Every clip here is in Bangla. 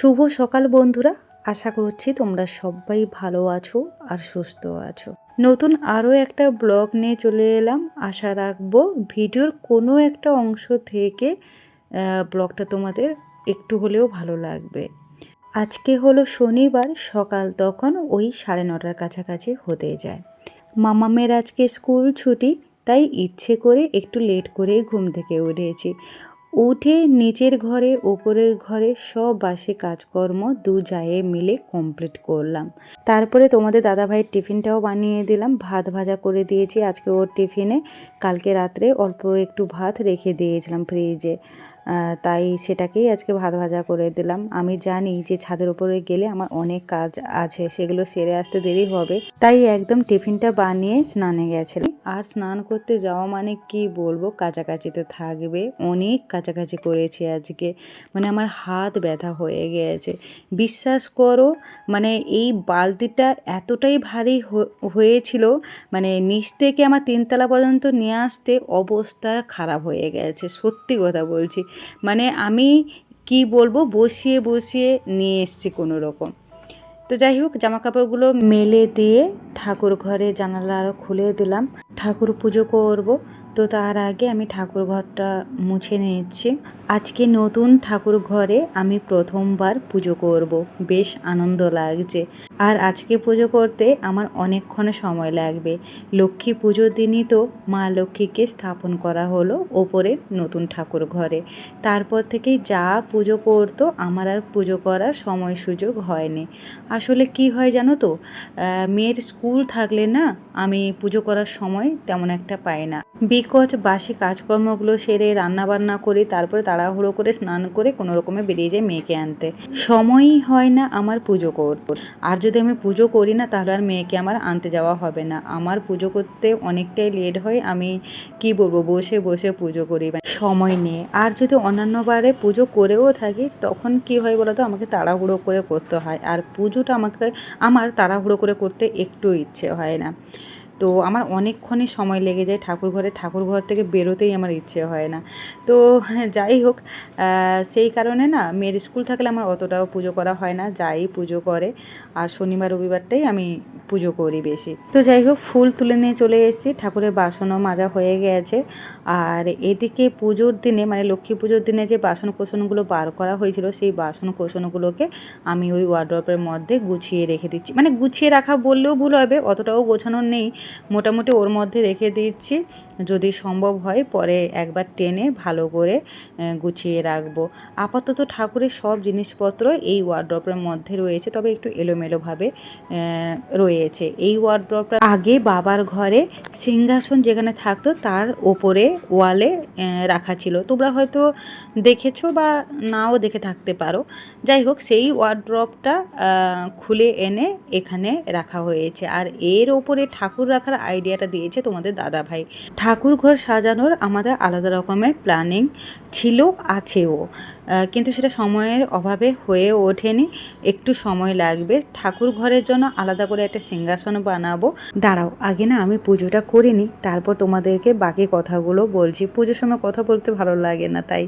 শুভ সকাল বন্ধুরা। আশা করছি তোমরা সবাই ভালো আছো আর সুস্থ আছো। নতুন আরও একটা ব্লগ নিয়ে চলে এলাম। আশা রাখব ভিডিওর কোনো একটা অংশ থেকে ব্লগটা তোমাদের একটু হলেও ভালো লাগবে। আজকে হলো শনিবার, সকাল তখন ওই সাড়ে নটার কাছাকাছি হতে যায়। মামামের আজকে স্কুল ছুটি, তাই ইচ্ছে করে একটু লেট করে ঘুম থেকে উঠেছি। উঠে নিচের ঘরে ওপরের ঘরে সব বাসে কাজকর্ম দু জায়ে মিলে কমপ্লিট করলাম। তারপরে তোমাদের দাদাভাইয়ের টিফিনটাও বানিয়ে দিলাম। ভাত ভাজা করে দিয়েছি আজকে ওর টিফিনে। কালকে রাত্রে অল্প একটু ভাত রেখে দিয়েছিলাম ফ্রিজে। তাই সেটাকেই আজকে ভাত ভাজা করে দিলাম। আমি জানি যে ছাদের উপরে গেলে আমার অনেক কাজ আছে, সেগুলো সেরে আসতে দেরি হবে। তাই একদম টিফিনটা বানিয়ে স্নানে গেছিলাম। আর স্নান করতে যাওয়া মানে কি বলব? কাছাকাছি তো থাকবে। অনেক কাছাকাছি করেছি আজকে। মানে আমার হাত ব্যথা হয়ে গিয়েছে বিশ্বাস করো মানে এই বালতিটা এতটাই ভারী হয়েছিল মানে নিচ থেকে আমার তিনতলা পর্যন্ত নিয়ে আসতে অবস্থা খারাপ হয়ে গেছে, সত্যি কথা বলছি। মানে আমি কি বলব, বসিয়ে বসিয়ে নিয়ে এসছি কোনো রকম। তো যাই হোক জামা কাপড়গুলো মেলে দিয়ে ঠাকুর ঘরে জানালা আরও খুলে দিলাম। ঠাকুর পুজো করব, তো তার আগে আমি ঠাকুর ঘরটা মুছে নিচ্ছি। আজকে নতুন ঠাকুর ঘরে আমি প্রথমবার পুজো করব, বেশ আনন্দ লাগছে। আর আজকে পুজো করতে আমার অনেকক্ষণ সময় লাগবে। লক্ষ্মী পুজোর দিনই তো মা লক্ষ্মীকে স্থাপন করা হলো ওপরে নতুন ঠাকুর ঘরে। তারপর থেকেই যা পুজো করতো আমার আর পুজো করার সময় সুযোগ হয়নি। আসলে কি হয় জানো তো? মেয়ের স্কুল থাকলে না আমি পুজো করার সময় তেমন একটা পাই না। বিকজ বাসি কাজকর্মগুলো সেরে রান্না বান্না করি তারপরে তাড়াহুড়ো করে স্নান করে কোনো রকমে বেরিয়ে যায় মেয়েকে আনতে। সময়ই হয় না আমার পুজো করতে। আর যদি আমি পুজো করি না, তাহলে আর মেয়েকে আমার আনতে যাওয়া হবে না। আমার পুজো করতে অনেকটাই লেট হয় আমি কি বলব, বসে বসে পুজো করি। মানে সময় নিয়ে আর যদি অন্যান্য বারে পুজো করেও থাকি, তখন কি হয় বলো তো আমাকে তাড়াহুড়ো করে করতে হয়। আর পুজোটা আমাকে, আমার তাড়াহুড়ো করে করতে একটু ইচ্ছে হয় না। তো আমার অনেকক্ষণই সময় লেগে যায় ঠাকুর ঘরে। ঠাকুর ঘর থেকে বেরোতেই আমার ইচ্ছে হয় না। তো যাই হোক সেই কারণে না মেয়ের স্কুল থাকলে আমার অতটাও পুজো করা হয় না। যাই পুজো করে। আর শনিবার, রবিবারটাই আমি পুজো করি বেশি। তো যাই হোক, ফুল তুলে নিয়ে চলে এসেছি। ঠাকুরের বাসনও মাজা হয়ে গেছে। আর এদিকে পুজোর দিনে মানে লক্ষ্মী পুজোর দিনে যে বাসন কোসনগুলো বার করা হয়েছিল, সেই বাসন কোসনগুলোকে আমি ওই ওয়ার্ড্রপের মধ্যে গুছিয়ে রেখে দিচ্ছি। মানে গুছিয়ে রাখা বললেও ভুল হবে, অতটাও গোছানো নেই। মোটামুটি ওর মধ্যে রেখে দিচ্ছি। যদি সম্ভব হয় পরে একবার টেনে ভালো করে গুছিয়ে রাখব। আপাতত ঠাকুরের সব জিনিসপত্র এই ওয়ার্ড্রপের মধ্যে রয়েছে, তবে একটু এলোমেলোভাবে রয়েছে। এই ওয়ার্ড্রপটা আগে বাবার ঘরে সিংহাসন যেখানে থাকতো তার ওপরে ওয়ালে রাখা ছিল। তোমরা হয়তো দেখেছ বা নাও দেখে থাকতে পারো। যাই হোক, সেই ওয়ার্ড্রপটা খুলে এনে এখানে রাখা হয়েছে। আর এর ওপরে ঠাকুর রাখার আইডিয়াটা দিয়েছে তোমাদের দাদা ভাই ঠাকুর ঘর সাজানোর আমাদের আলাদা রকমের প্ল্যানিং ছিল, আছেও। কিন্তু সেটা সময়ের অভাবে হয়ে ওঠেনি, একটু সময় লাগবে। ঠাকুর ঘরের জন্য আলাদা করে একটা সিংহাসন বানাবো। দাঁড়াও, আগে না আমি পুজোটা করিনি, তারপর তোমাদেরকে বাকি কথাগুলো বলছি। পুজোর সময় কথা বলতে ভালো লাগে না, তাই।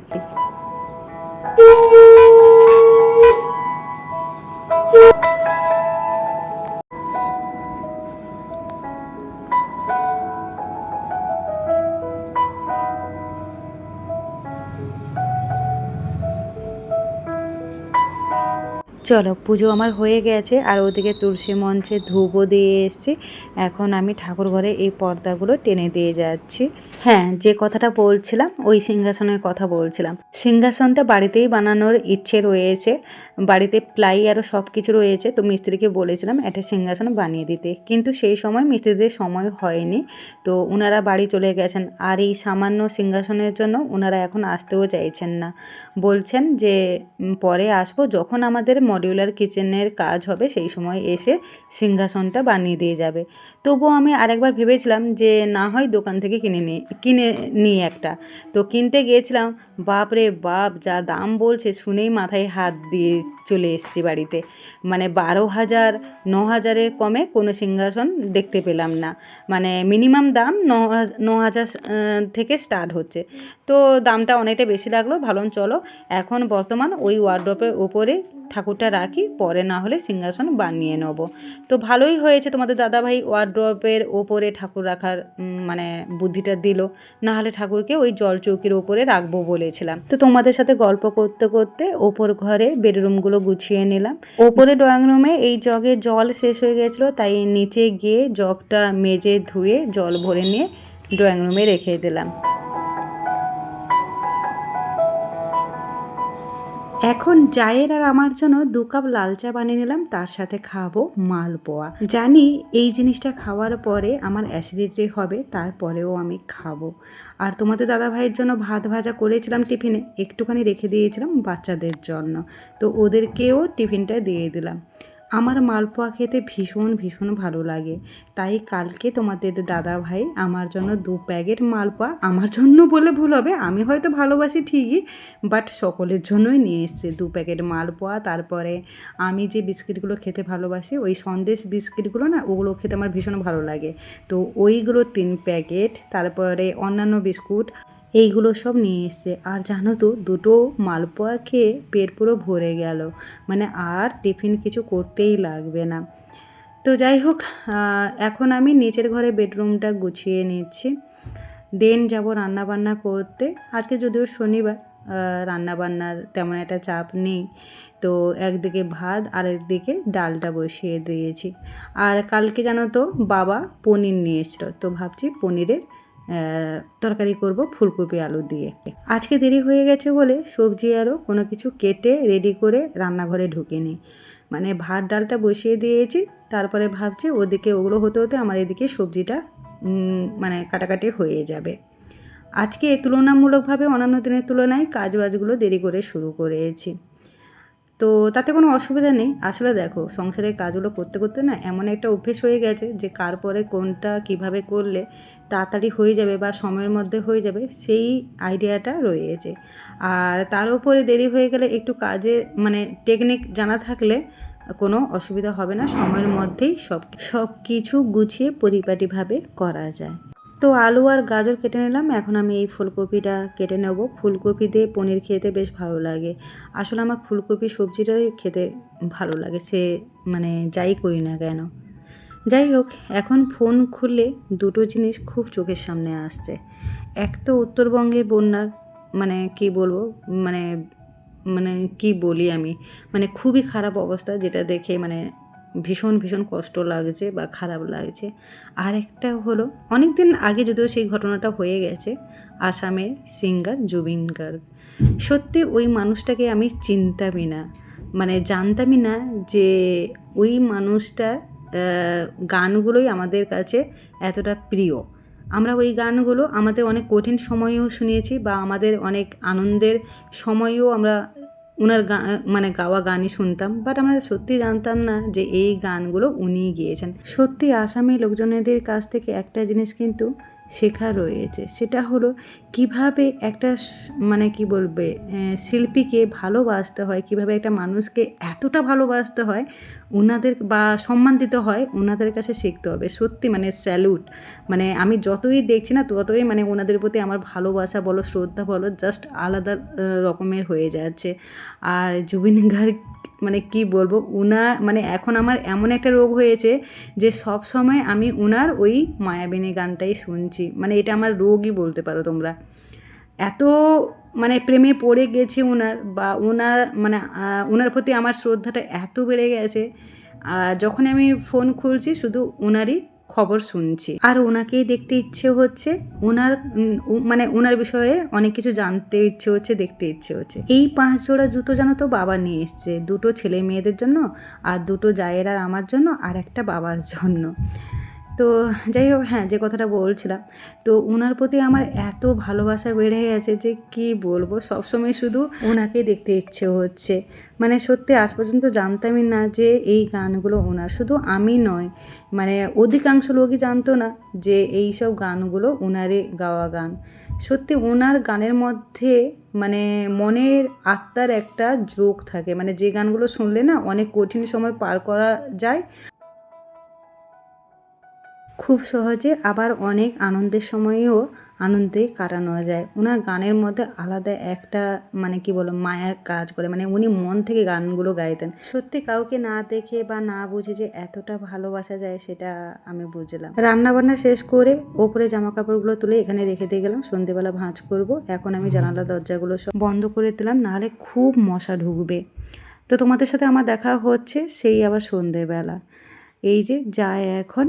চলো, পুজো আমার হয়ে গেছে। আর ওদিকে তুলসী মঞ্চে ধূপও দিয়ে এসেছি। এখন আমি ঠাকুর ঘরে এই পর্দাগুলো টেনে দিয়ে যাচ্ছি। হ্যাঁ যে কথাটা বলছিলাম, ওই সিংহাসনের কথা বলছিলাম। সিংহাসনটা বাড়িতেই বানানোর ইচ্ছে রয়েছে। বাড়িতে প্লাই আরও সব কিছু রয়েছে। তো মিস্ত্রিকে বলেছিলাম, একটা সিংহাসন বানিয়ে দিতে। কিন্তু সেই সময় মিস্ত্রিদের সময় হয়নি। তো ওনারা বাড়ি চলে গেছেন। আর এই সামান্য সিংহাসনের জন্য ওনারা এখন আসতেও চাইছেন না। বলছেন যে, পরে আসব। যখন আমাদের মডিউলার কিচেনের কাজ হবে সেই সময় এসে সিংহাসনটা বানিয়ে দিয়ে যাবে। তবুও আমি আরেকবার ভেবেছিলাম যে না হয় দোকান থেকে কিনে নিই কিনে নিই একটা। তো কিনতে গিয়েছিলাম বাপ রে বাপ, যা দাম বলছে শুনেই মাথায় হাত দিয়ে চলে এসেছি বাড়িতে। মানে বারো হাজার, ন হাজারের কমে কোনো সিংহাসন দেখতে পেলাম না। মানে মিনিমাম দাম ন হাজ- ন হাজার থেকে স্টার্ট হচ্ছে। তো দামটা অনেকটা বেশি লাগল ভালো চলো, এখন বর্তমান ওই ওয়ার্ড্রপের ওপরে ঠাকুরটা রাখি, পরে না হলে সিংহাসন বানিয়ে নেব। তো ভালোই হয়েছে তোমাদের দাদাভাই ওয়ার্ড্রপের ওপরে ঠাকুর রাখার মানে বুদ্ধিটা দিল। না হলে ঠাকুরকে ওই জল চৌকির ওপরে রাখব বলেছিলাম। তো তোমাদের সাথে গল্প করতে করতে ওপর ঘরে বেডরুমগুলো গুছিয়ে নিলাম। ওপরে ড্রয়িং রুমে এই জগে জল শেষ হয়ে গেছিল, তাই নিচে গিয়ে জগটা মেজে ধুয়ে জল ভরে নিয়ে ড্রয়িং রুমে রেখে দিলাম। এখন জায়ের আর আমার জন্য দু কাপ লাল চা বানিয়ে নিলাম, তার সাথে খাব মালপোয়া জানি এই জিনিসটা খাওয়ার পরে আমার অ্যাসিডিটি হবে, তারপরেও আমি খাব। আর তোমাদের দাদা ভাইয়ের জন্য ভাত ভাজা করেছিলাম টিফিনে, একটুখানি রেখে দিয়েছিলাম বাচ্চাদের জন্য। তো ওদেরকেও টিফিনটা দিয়ে দিলাম। আমার মালপোয়া খেতে ভীষণ ভীষণ ভালো লাগে। তাই কালকে তোমাদের দাদা ভাই আমার জন্য দু প্যাকেট মালপোয়া আমার জন্য বলে ভুল হবে, আমি হয়তো ভালোবাসি ঠিকই বাট সকলের জন্যই নিয়ে এসছে দু প্যাকেট মালপোয়া। তারপরে আমি যে বিস্কিটগুলো খেতে ভালোবাসি, ওই সন্দেশ বিস্কিটগুলো না, ওগুলো খেতে আমার ভীষণ ভালো লাগে। তো ওইগুলো তিন প্যাকেট, তারপরে অন্যান্য বিস্কুট এইগুলো সব নিয়ে এসছে। আর জানো তো, দুটো মালপোয়া খেয়ে পেট পুরো ভরে গেল। মানে আর টিফিন কিছু করতেই লাগবে না। তো যাই হোক এখন আমি নিচের ঘরে বেডরুমটা গুছিয়ে নিচ্ছি। দেন যাব রান্না বান্না করতে। আজকে যদিও শনিবার রান্না বান্নার তেমন একটা চাপ নেই। তো একদিকে ভাত আর একদিকে ডালটা বসিয়ে দিয়েছি। আর কালকে জানো তো, বাবা পনির নিয়ে এসেছিল। তো ভাবছি পনিরের তরকারি করব ফুলকপি, আলু দিয়ে। আজকে দেরি হয়ে গেছে বলে সবজি আরও কোনো কিছু কেটে রেডি করে রান্নাঘরে ঢুকে নিই মানে ভাত, ডালটা বসিয়ে দিয়েছি, তারপরে ভাবছি ওদিকে ওগুলো হতে হতে আমার এদিকে সবজিটা মানে কাটাকাটি হয়ে যাবে। আজকে তুলনামূলকভাবে অন্যান্য দিনের তুলনায় কাজ বাজগুলো দেরি করে শুরু করেছি। তো তাতে কোনো অসুবিধা নেই। আসলে দেখো সংসারের কাজগুলো করতে করতে না এমন একটা অভ্যেস হয়ে গেছে যে কার পরে কোনটা কীভাবে করলে তাড়াতাড়ি হয়ে যাবে বা সময়ের মধ্যে হয়ে যাবে, সেই আইডিয়াটা রয়েছে। আর তার উপরে দেরি হয়ে গেলে একটু কাজে মানে টেকনিক জানা থাকলে কোনো অসুবিধা হবে না। সময়ের মধ্যেই সব সব কিছু গুছিয়ে পরিপাটিভাবে করা যায়। তো আলু আর গাজর কেটে নিলাম। এখন আমি এই ফুলকপিটা কেটে নেব। ফুলকপি দিয়ে পনির খেতে বেশ ভালো লাগে। আসলে আমার ফুলকপি সবজিটাই খেতে ভালো লাগে। সে মানে যাই করি না কেন। যাই হোক, এখন ফোন খুললে দুটো জিনিস খুব চোখের সামনে আসছে। এক তো উত্তরবঙ্গে বন্যার মানে কি বলব? মানে মানে কি বলি আমি? মানে খুবই খারাপ অবস্থা যেটা দেখে মানে ভীষণ ভীষণ কষ্ট লাগছে বা খারাপ লাগছে। আর একটা হলো অনেক দিন আগে যদিও সেই ঘটনাটা হয়ে গেছে আসামের সিঙ্গার জুবিন গার্গ। সত্যি ওই মানুষটাকে আমি চিনতামই না। মানে জানতামই না যে ওই মানুষটার আহ, গানগুলোই আমাদের কাছে এতটা প্রিয়। আমরা ওই গানগুলো আমাদের অনেক কঠিন সময়েও শুনিয়েছি বা আমাদের অনেক আনন্দের সময়েও আমরা ওনার গা মানে গাওয়া গানই শুনতাম বাট আমরা সত্যি জানতাম না যে এই গানগুলো উনিই গিয়েছেন। সত্যি আসামি লোকজনেদের কাছ থেকে একটা জিনিস কিন্তু শেখা রয়েছে, সেটা হলো কীভাবে একটা মানে কি বলবে শিল্পীকে ভালোবাসতে হয়, কীভাবে একটা মানুষকে এতটা ভালোবাসতে হয় ওনাদের বা সম্মান দিতে হয় ওনাদের কাছে শিখতে হবে। সত্যি মানে স্যালুট মানে আমি যতই দেখছি না, ততই মানে ওনাদের প্রতি আমার ভালোবাসা বলো, শ্রদ্ধা বলো জাস্ট আলাদা রকমের হয়ে যাচ্ছে। আর জুবিন গার্গ মানে কি বলব, উনা মানে এখন আমার এমন একটা রোগ হয়েছে যে সব সময় আমি উনার ওই মায়াবিনী গানটাই শুনছি। মানে এটা আমার রোগই বলতে পারো তোমরা। এত মানে প্রেমে পড়ে গেছে ওনার বা ওনার মানে ওনার প্রতি আমার শ্রদ্ধাটা এত বেড়ে গেছে যখন আমি ফোন খুলছি শুধু ওনারই খবর শুনছি। আর ওনাকেই দেখতে ইচ্ছে হচ্ছে, ওনার মানে ওনার বিষয়ে অনেক কিছু জানতে ইচ্ছে হচ্ছে, দেখতে ইচ্ছে হচ্ছে। এই পাঁচ জোড়া জুতো জানো তো বাবা নিয়ে এসছে, দুটো ছেলে মেয়েদের জন্য আর দুটো জায়ের আর আমার জন্য আর একটা বাবার জন্য। তো যাই হোক হ্যাঁ যে কথাটা বলছিলাম, তো ওনার প্রতি আমার এত ভালোবাসা বেড়ে গেছে যে কি বলব, সবসময় শুধু ওনাকে দেখতে ইচ্ছে হচ্ছে। মানে সত্যি আজ পর্যন্ত জানতামই না যে এই গানগুলো ওনার, শুধু আমি নয় মানে অধিকাংশ লোকই জানতো না যে এই সব গানগুলো ওনারই গাওয়া গান। সত্যি ওনার গানের মধ্যে মানে মনের আত্মার একটা যোগ থাকে মানে যে গানগুলো শুনলে না অনেক কঠিন সময় পার করা যায় খুব সহজে আবার অনেক আনন্দের সময়েও আনন্দে কাটানো যায়। ওনার গানের মধ্যে আলাদা একটা মানে কি বলো মায়ার কাজ করে। মানে উনি মন থেকে গানগুলো গাইতেন। সত্যি কাউকে না দেখে বা না বুঝে যে এতটা ভালোবাসা যায় সেটা আমি বুঝলাম। রান্না বান্না শেষ করে ওপরে জামা কাপড়গুলো তুলে এখানে রেখে দিয়ে গেলাম। সন্ধেবেলা ভাঁজ করব। এখন আমি জানালা দরজাগুলো সব বন্ধ করে দিলাম। নাহলে খুব মশা ঢুকবে। তো তোমাদের সাথে আমার দেখা হচ্ছে সেই আবার সন্ধেবেলা। এই যে যা এখন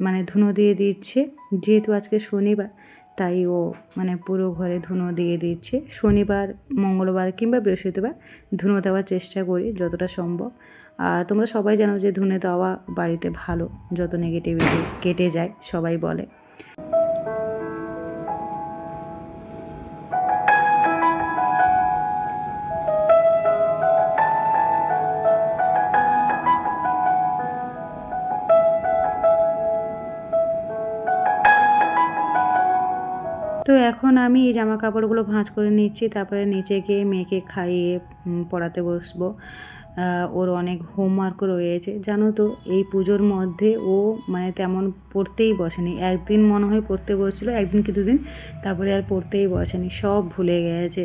মানে ধুনো দিয়ে দিচ্ছে। যেহেতু আজকে শনিবার, তাই ও মানে পুরো ঘরে ধুনো দিয়ে দিচ্ছে। শনিবার, মঙ্গলবার কিংবা বৃহস্পতিবার ধুনো দেওয়ার চেষ্টা করি যতটা সম্ভব। আর তোমরা সবাই জানো যে ধুনে দেওয়া বাড়িতে ভালো, যত নেগেটিভিটি কেটে যায়, সবাই বলে। আমি এই জামা কাপড়গুলো ভাঁজ করে নিচ্ছি, তারপরে নিচে গিয়ে মেয়েকে খাইয়ে পড়াতে বসবো। ওর অনেক হোমওয়ার্ক রয়েছে। জানো তো, এই পুজোর মধ্যে ও মানে তেমন পড়তেই বসেনি। একদিন মনে হয় পড়তে বসছিলো, একদিন কি দুদিন, তারপরে আর পড়তেই বসেনি, সব ভুলে গেছে।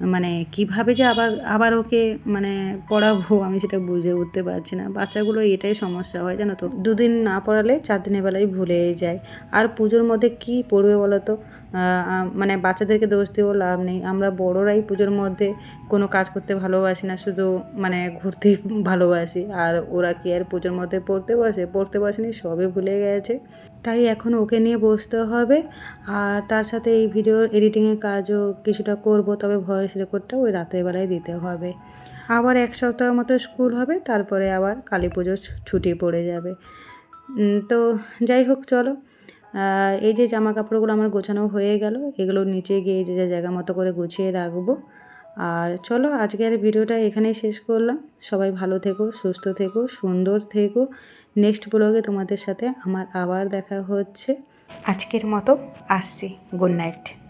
মানে কীভাবে যে আবার আবার ওকে মানে পড়াবো, আমি সেটা বুঝে উঠতে পারছি না। বাচ্চাগুলো এটাই সমস্যা হয় জানো তো। দুদিন না পড়ালে চার দিনের বেলায় ভুলে যায়। আর পুজোর মধ্যে কি পড়বে বলো তো? মানে বাচ্চাদেরকে দোষ দিয়েও লাভ নেই। আমরা বড়রাই পুজোর মধ্যে কোনো কাজ করতে ভালোবাসি না, শুধু মানে ঘুরতেই ভালোবাসি। আর ওরা কি আর পুজোর মধ্যে পড়তে বসে? পড়তে বসেনি সবে ভুলে গেছে। তাই এখন ওকে নিয়ে বসতে হবে। আর তার সাথে এই ভিডিও এডিটিংয়ের কাজও কিছুটা করব, তবে ভয়েস রেকর্ডটা ওই রাতের বেলায় দিতে হবে। আবার এক সপ্তাহ মতো স্কুল হবে, তারপরে আবার কালী পুজোর ছুটি পড়ে যাবে। তো যাই হোক, চলো। এই যে জামা কাপড়গুলো আমার গোছানো হয়ে গেল, এগুলো নিচে গিয়ে যে যে জায়গা মতো করে গুছিয়ে রাখব। আর চলো, আজকের ভিডিওটা এখানেই শেষ করলাম। সবাই ভালো থেকো, সুস্থ থেকো, সুন্দর থেকো। নেক্সট ব্লগে তোমাদের সাথে আমার আবার দেখা হচ্ছে। আজকের মতো আসছি। Good night